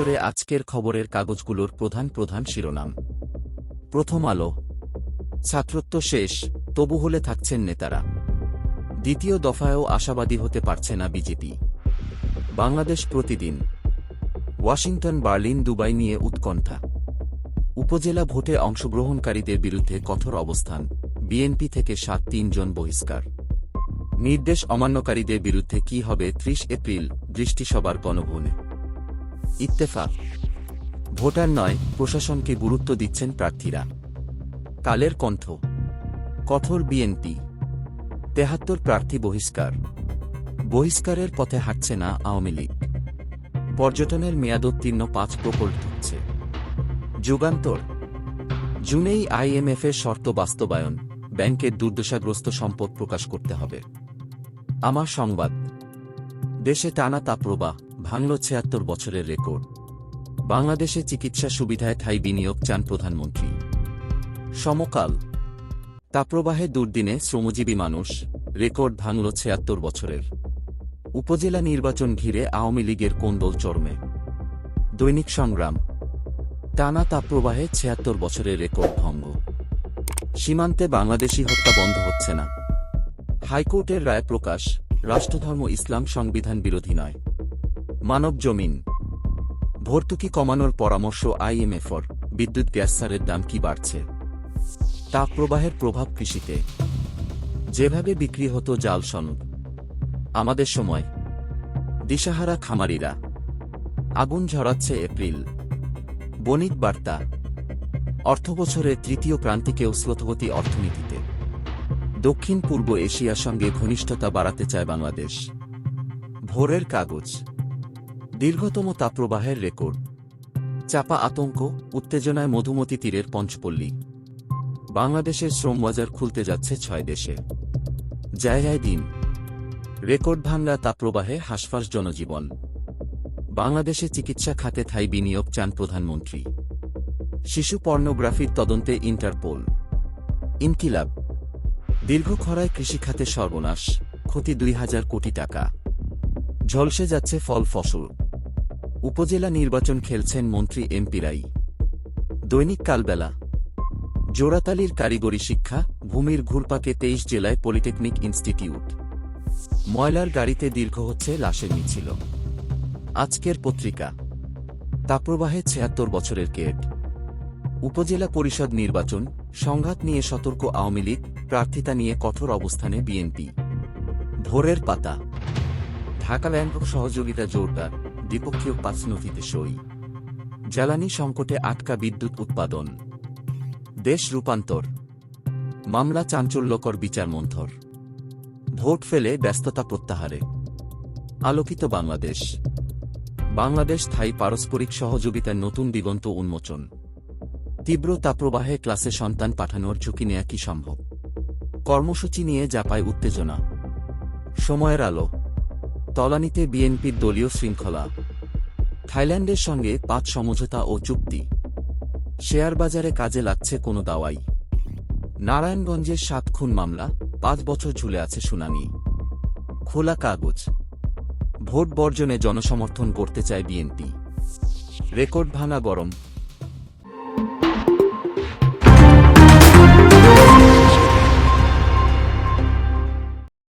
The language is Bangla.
নজরে আজকের খবরের কাগজগুলোর প্রধান প্রধান শিরোনাম। প্রথম আলো। ছাত্রত্ব শেষ, তবু হলে থাকছেন নেতারা। দ্বিতীয় দফায়ও আশাবাদী হতে পারছে না বিজেপি। বাংলাদেশ প্রতিদিন। ওয়াশিংটন, বার্লিন, দুবাই নিয়ে উৎকণ্ঠা। উপজেলা ভোটে অংশগ্রহণকারীদের বিরুদ্ধে কঠোর অবস্থান, বিএনপি থেকে সাত তিনজন বহিষ্কার। নির্দেশ অমান্যকারীদের বিরুদ্ধে কি হবে ত্রিশ এপ্রিল, দৃষ্টিসভার গণভবনে। ইত্তেফাক। ভোটার নয়, প্রশাসনকে গুরুত্ব দিচ্ছেন প্রার্থীরা। কালের কণ্ঠ। কঠোর বিএনপি তেহাত্তর প্রার্থী বহিষ্কার। বহিষ্কারের পথে হাঁটছে না আওয়ামী লীগ। পর্যটনের মেয়াদোত্তীর্ণ পাঁচ প্রকল্প হচ্ছে। যুগান্তর। জুনেই আইএমএফের শর্ত বাস্তবায়ন। ব্যাংকের দুর্দশাগ্রস্ত সম্পদ প্রকাশ করতে হবে। আমার সংবাদ। দেশে টানা তাপপ্রবাহ। ভাঙল ছিয়াত্তর বছরের রেকর্ড। বাংলাদেশে চিকিৎসা সুবিধায় ঠাই বিনিয়োগ চান প্রধানমন্ত্রী। সমকাল। তাপপ্রবাহে দুর্দিনে শ্রমজীবী মানুষ, রেকর্ড ভাঙল ছিয়াত্তর বছরের। উপজেলা নির্বাচন ঘিরে আওয়ামী লীগের কোন্দল চরমে। দৈনিক সংগ্রাম। টানা তাপপ্রবাহে ছিয়াত্তর বছরের রেকর্ড ভঙ্গ। সীমান্তে বাংলাদেশি হত্যা বন্ধ হচ্ছে না। হাইকোর্টের রায় প্রকাশ, রাষ্ট্রধর্ম ইসলাম সংবিধান বিরোধী নয়। মানব জমিন। ভর্তুকি কমানোর পরামর্শ আইএমএফর, বিদ্যুৎ গ্যাস সারের দাম কি বাড়ছে? তা প্রবাহের প্রভাব কৃষিতে। যেভাবে বিক্রি হতো জাল সনদ। আমাদের সময়। দিশাহারা খামারিরা। আগুন ঝরাচ্ছে এপ্রিল। বণিক বার্তা। অর্থবছরের তৃতীয় প্রান্তিকেও স্রোতগতি অর্থনীতিতে। দক্ষিণ পূর্ব এশিয়ার সঙ্গে ঘনিষ্ঠতা বাড়াতে চায় বাংলাদেশ। ভোরের কাগজ। দীর্ঘতম তাপপ্রবাহের রেকর্ড। চাপা আতঙ্ক, উত্তেজনায় মধুমতি তীরের পঞ্চপল্লী। বাংলাদেশের শ্রমবাজার খুলতে যাচ্ছে ছয় দেশে। জায়গায় দিন। রেকর্ড ভাঙ্গা তাপপ্রবাহে হাসফাস জনজীবন। বাংলাদেশে চিকিৎসা খাতে থাই বিনিয়োগ চান প্রধানমন্ত্রী। শিশু পর্নোগ্রাফির তদন্তে ইন্টারপোল। ইনকিলাব। দীর্ঘ খরায় কৃষিখাতে সর্বনাশ, ক্ষতি দুই হাজার কোটি টাকা। ঝলসে যাচ্ছে ফল ফসল। উপজেলা নির্বাচন খেলছেন মন্ত্রী এমপিরাই দৈনিক কালবেলা। জোড়াতালির কারিগরি শিক্ষা, ভূমির ঘুরপাকে তেইশ জেলায় পলিটেকনিক ইনস্টিটিউট। ময়লার গাড়িতে দীর্ঘ হচ্ছে লাশের মিছিল। আজকের পত্রিকা। তাপপ্রবাহে ছিয়াত্তর বছরের কেট উপজেলা পরিষদ নির্বাচন, সংঘাত নিয়ে সতর্ক আওয়ামী লীগ, প্রার্থিতা নিয়ে কঠোর অবস্থানে বিএনপি। ভোরের পাতা। ঢাকা ব্যাংক সহযোগিতা জোরদার। দ্বিপক্ষীয় পাঁচ নথিতে সই। জ্বালানি সংকটে আটকা বিদ্যুৎ উৎপাদন। দেশ রূপান্তর। মামলা চাঞ্চল্যকর বিচার মন্থর। ভোট ফেলে ব্যস্ততা প্রত্যাহারে। আলোকিত বাংলাদেশ। বাংলাদেশ থাই পারস্পরিক সহযোগিতার নতুন দিগন্ত উন্মোচন। তীব্র তাপ্রবাহে ক্লাসে সন্তান পাঠানোর ঝুঁকি নেয়া কি সম্ভব? কর্মসূচি নিয়ে জাপায় উত্তেজনা। সময়ের আলো। তলানিতে বিএনপির দলীয় শৃঙ্খলা। থাইল্যান্ডের সঙ্গে পাঁচ সমঝোতা ও চুক্তি। শেয়ার বাজারে কাজে লাগছে কোনো দাওয়াই। নারায়ণগঞ্জের সাত খুন মামলা, পাঁচ বছর ঝুলে আছে শুনানি। খোলা কাগজ। ভোট বর্জনে জনসমর্থন করতে চায় বিএনপি। রেকর্ড ভাঙা গরম।